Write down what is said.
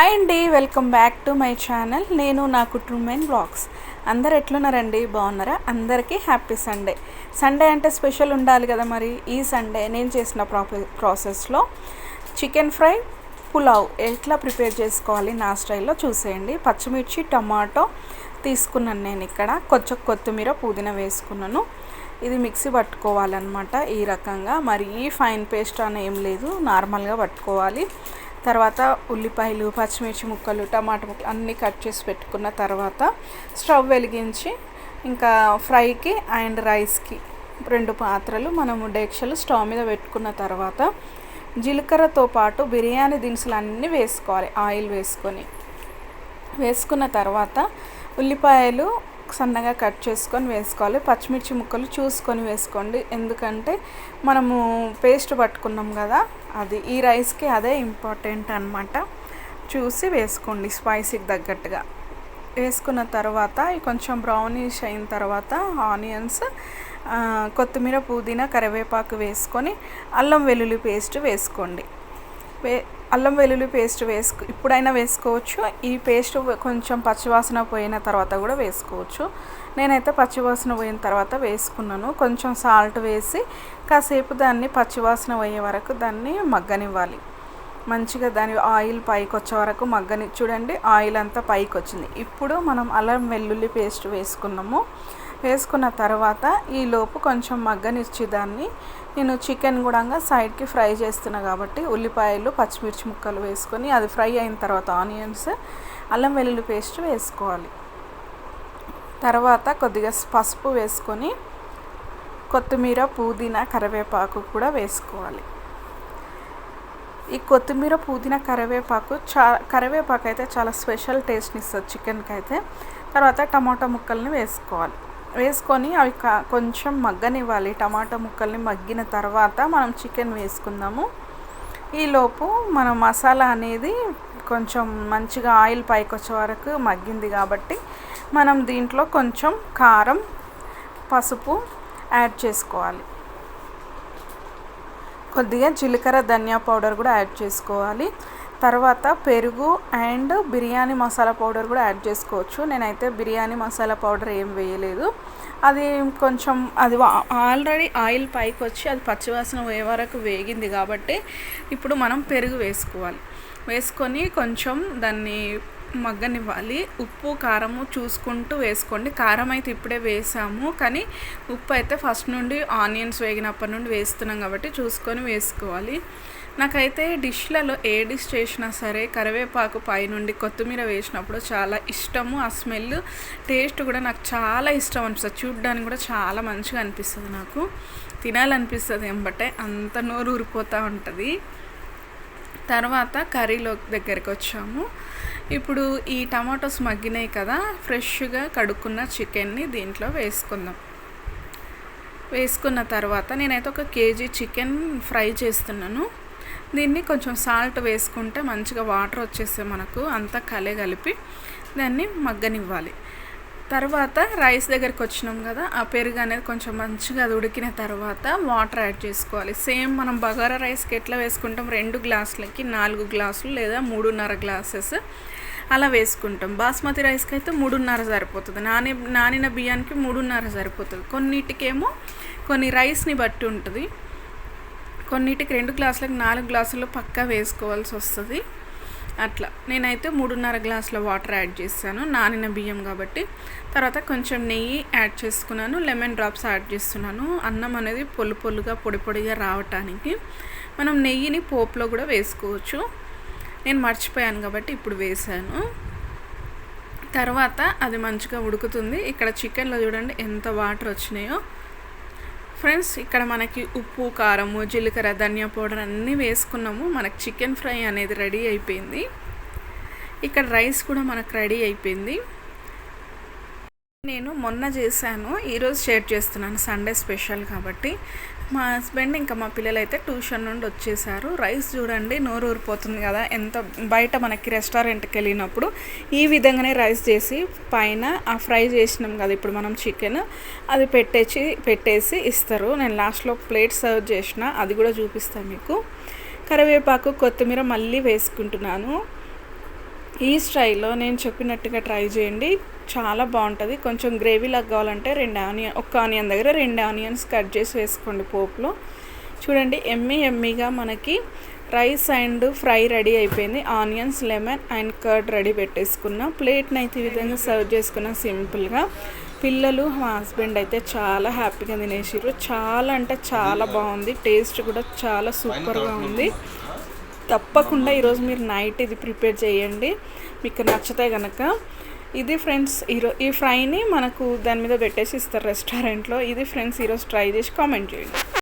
Hi అండి welcome back to my channel నేను నా కుటుంబం బ్లాగ్స్. అందరు ఎట్లున్నారండి? బాగున్నారా? అందరికీ హ్యాపీ సండే సండే అంటే స్పెషల్ ఉండాలి కదా మరి? ఈ సండే నేను చేసిన ప్రాప ప్రాసెస్లో చికెన్ ఫ్రై పులావ్ ఎట్లా ప్రిపేర్ చేసుకోవాలి నా స్టైల్లో చూసేయండి. పచ్చిమిర్చి టమాటో తీసుకున్నాను నేను ఇక్కడ. కొంచెం కొత్తిమీర పుదీనా వేసుకున్నాను. ఇది మిక్సీ పట్టుకోవాలన్నమాట ఈ రకంగా. మరీ ఫైన్ పేస్ట్ అని ఏం లేదు. నార్మల్గా పట్టుకోవాలి. తర్వాత ఉల్లిపాయలు పచ్చిమిర్చి ముక్కలు టమాటా ముక్కలు అన్నీ కట్ చేసి పెట్టుకున్న తర్వాత స్టవ్ వెలిగించి ఇంకా ఫ్రైకి అండ్ రైస్కి రెండు పాత్రలు మనము డేక్షలు స్టవ్ మీద పెట్టుకున్న తర్వాత జీలకర్రతో పాటు బిర్యానీ దినుసులు అన్నీ వేసుకోవాలి ఆయిల్ వేసుకొని. వేసుకున్న తర్వాత ఉల్లిపాయలు సన్నగా కట్ చేసుకొని వేసుకోవాలి. పచ్చిమిర్చి ముక్కలు చూసుకొని వేసుకోండి. ఎందుకంటే మనము పేస్ట్ పట్టుకున్నాం కదా అది ఈ రైస్కి అదే ఇంపార్టెంట్ అనమాట చూసి వేసుకోండి స్పైసీకి తగ్గట్టుగా. వేసుకున్న తర్వాత కొంచెం బ్రౌనిష్ అయిన తర్వాత ఆనియన్స్ కొత్తిమీర పుదీనా కరివేపాకు వేసుకొని అల్లం వెల్లుల్లి పేస్ట్ వేసుకోండి. వే అల్లం వెల్లుల్లి పేస్ట్ వేసుకు ఇప్పుడైనా వేసుకోవచ్చు. ఈ పేస్ట్ కొంచెం పచ్చివాసన పోయిన తర్వాత కూడా వేసుకోవచ్చు. నేనైతే పచ్చివాసన పోయిన తర్వాత వేసుకున్నాను. కొంచెం సాల్ట్ వేసి కాసేపు దాన్ని పచ్చివాసన పోయే వరకు దాన్ని మగ్గనివ్వాలి. మంచిగా దాని ఆయిల్ పైకి వచ్చే వరకు మగ్గని చూడండి ఆయిల్ అంతా పైకి వచ్చింది. ఇప్పుడు మనం అల్లం వెల్లుల్లి పేస్ట్ వేసుకున్నాము. వేసుకున్న తర్వాత ఈ లోపు కొంచెం మగ్గనిచ్చి దాన్ని నేను చికెన్ కూడా సైడ్కి ఫ్రై చేస్తున్నా కాబట్టి ఉల్లిపాయలు పచ్చిమిర్చి ముక్కలు వేసుకొని అది ఫ్రై అయిన తర్వాత ఆనియన్స్ అల్లం వెల్లుల్లి పేస్ట్ వేసుకోవాలి. తర్వాత కొద్దిగా పసుపు వేసుకొని కొత్తిమీర పుదీనా కరివేపాకు కూడా వేసుకోవాలి. ఈ కొత్తిమీర పుదీనా కరివేపాకు చా కరివేపాకు అయితే చాలా స్పెషల్ టేస్ట్ని ఇస్తుంది చికెన్కి అయితే తర్వాత టమాటా ముక్కల్ని వేసుకోవాలి. వేసుకొని అవి కొంచెం మగ్గనివ్వాలి. టమాటా ముక్కల్ని మగ్గిన తర్వాత మనం చికెన్ వేసుకుందాము. ఈలోపు మన మసాలా అనేది కొంచెం మంచిగా ఆయిల్ పైకి వచ్చే వరకు మగ్గింది కాబట్టి మనం దీంట్లో కొంచెం కారం పసుపు యాడ్ చేసుకోవాలి. కొద్దిగా జీలకర్ర ధనియా పౌడర్ కూడా యాడ్ చేసుకోవాలి. తర్వాత పెరుగు అండ్ బిర్యానీ మసాలా పౌడర్ కూడా యాడ్ చేసుకోవచ్చు. నేనైతే బిర్యానీ మసాలా పౌడర్ ఏం వేయలేదు. అది కొంచెం అది ఆల్రెడీ ఆయిల్ పైకి వచ్చి అది పచ్చివాసన పోయే వరకు వేగింది కాబట్టి ఇప్పుడు మనం పెరుగు వేసుకోవాలి. వేసుకొని కొంచెం దాన్ని మగ్గనివ్వాలి. ఉప్పు కారము చూసుకుంటూ వేసుకోండి. కారం అయితే ఇప్పుడే వేసాము. కానీ ఉప్పు అయితే ఫస్ట్ నుండి ఆనియన్స్ వేగినప్పటి నుండి వేస్తున్నాం కాబట్టి చూసుకొని వేసుకోవాలి. నాకైతే డిష్లలో ఏ డిష్ చేసినా సరే కరివేపాకు పైనుండి కొత్తిమీర వేసినప్పుడు చాలా ఇష్టము. ఆ స్మెల్ టేస్ట్ కూడా నాకు చాలా ఇష్టం అనిపిస్తుంది. చూడడానికి కూడా చాలా మంచిగా అనిపిస్తుంది నాకు. తినాలనిపిస్తుంది ఎంబటే అంత నోరు ఊరిపోతూ ఉంటుంది. తర్వాత కర్రీలో దగ్గరికి వచ్చాము ఇప్పుడు ఈ టమాటోస్ మగ్గినాయి కదా ఫ్రెష్గా కడుక్కున్న చికెన్ని దీంట్లో వేసుకుందాం. వేసుకున్న తర్వాత నేనైతే ఒక కేజీ చికెన్ ఫ్రై చేస్తున్నాను. దీన్ని కొంచెం సాల్ట్ వేసుకుంటే మంచిగా వాటర్ వచ్చేస్తే మనకు అంతా కలే కలిపి దాన్ని మగ్గనివ్వాలి. తర్వాత రైస్ దగ్గరికి వచ్చినాం కదా ఆ పెరుగు అనేది కొంచెం మంచిగా అది ఉడికిన తర్వాత వాటర్ యాడ్ చేసుకోవాలి. సేమ్ మనం బగారా రైస్కి ఎట్లా వేసుకుంటాం రెండు గ్లాసులకి నాలుగు గ్లాసులు లేదా మూడున్నర గ్లాసెస్ అలా వేసుకుంటాం. బాస్మతి రైస్కి అయితే మూడున్నర సరిపోతుంది. నాని నానిన బియ్యానికి మూడున్నర సరిపోతుంది. కొన్నిటికేమో కొన్ని రైస్ని బట్టి ఉంటుంది. కొన్నిటికి రెండు గ్లాసులకు నాలుగు గ్లాసులు పక్కా వేసుకోవాల్సి వస్తుంది. అట్లా. నేనైతే మూడున్నర గ్లాసుల వాటర్ యాడ్ చేశాను. నానిన బియ్యం కాబట్టి. తర్వాత కొంచెం నెయ్యి యాడ్ చేసుకున్నాను. లెమన్ డ్రాప్స్ యాడ్ చేస్తున్నాను. అన్నం అనేది పొల్లు పొల్లుగా పొడి పొడిగా రావటానికి. మనం నెయ్యిని పోపులో కూడా వేసుకోవచ్చు. నేను మర్చిపోయాను కాబట్టి ఇప్పుడు వేసాను తర్వాత అది మంచిగా ఉడుకుతుంది. ఇక్కడ చికెన్లో చూడండి ఎంత వాటర్ వచ్చినాయో. ఫ్రెండ్స్ ఇక్కడ మనకి ఉప్పు కారము జీలకర్ర ధనియా పౌడర్ అన్నీ వేసుకున్నాము. మనకు చికెన్ ఫ్రై అనేది రెడీ అయిపోయింది. ఇక్కడ రైస్ కూడా మనకు రెడీ అయిపోయింది. నేను మొన్న చేశాను. ఈరోజు షేర్ చేస్తున్నాను. సండే స్పెషల్ కాబట్టి. మా హస్బెండ్ ఇంకా మా పిల్లలు అయితే ట్యూషన్ నుండి వచ్చేసారు. రైస్ చూడండి నోరు ఊరిపోతుంది కదా. ఎంత బయట మనకి రెస్టారెంట్కి వెళ్ళినప్పుడు ఈ విధంగానే రైస్ చేసి పైన ఆ ఫ్రై చేసినాం కదా ఇప్పుడు మనం చికెన్ అది పెట్టేసి పెట్టేసి ఇస్తారు. నేను లాస్ట్లో ప్లేట్ సర్వ్ చేసిన అది కూడా చూపిస్తాను మీకు. కరివేపాకు కొత్తిమీర మళ్ళీ వేసుకుంటున్నాను. ఈ స్టైల్లో నేను చెప్పినట్టుగా ట్రై చేయండి. చాలా బాగుంటుంది. కొంచెం గ్రేవీ లాగా కావాలంటే రెండు ఆనియన్ ఒక్క ఆనియన్ దగ్గర రెండు ఆనియన్స్ కట్ చేసి వేసుకోండి పోపులో. చూడండి ఎమ్మి ఎమ్మిగా మనకి రైస్ అండ్ ఫ్రై రెడీ అయిపోయింది. Onions lemon and curd ready పెట్టేసుకున్న. ప్లేట్ని అయితే ఈ విధంగా సర్వ్ చేసుకున్న సింపుల్గా. పిల్లలు మా హస్బెండ్ అయితే చాలా హ్యాపీగా తినేసారు చాలా అంటే చాలా బాగుంది. టేస్ట్ కూడా చాలా సూపర్గా ఉంది. తప్పకుండా ఈరోజు మీరు నైట్ ఇది ప్రిపేర్ చేయండి. మీకు నచ్చితే కనుక ఇది ఫ్రెండ్స్ ఈరో ఈ ఫ్రైని మనకు దాని మీద పెట్టేసి ఇస్తారు రెస్టారెంట్లో. ఇది ఫ్రెండ్స్ ఈరోజు ట్రై చేసి కామెంట్ చేయండి.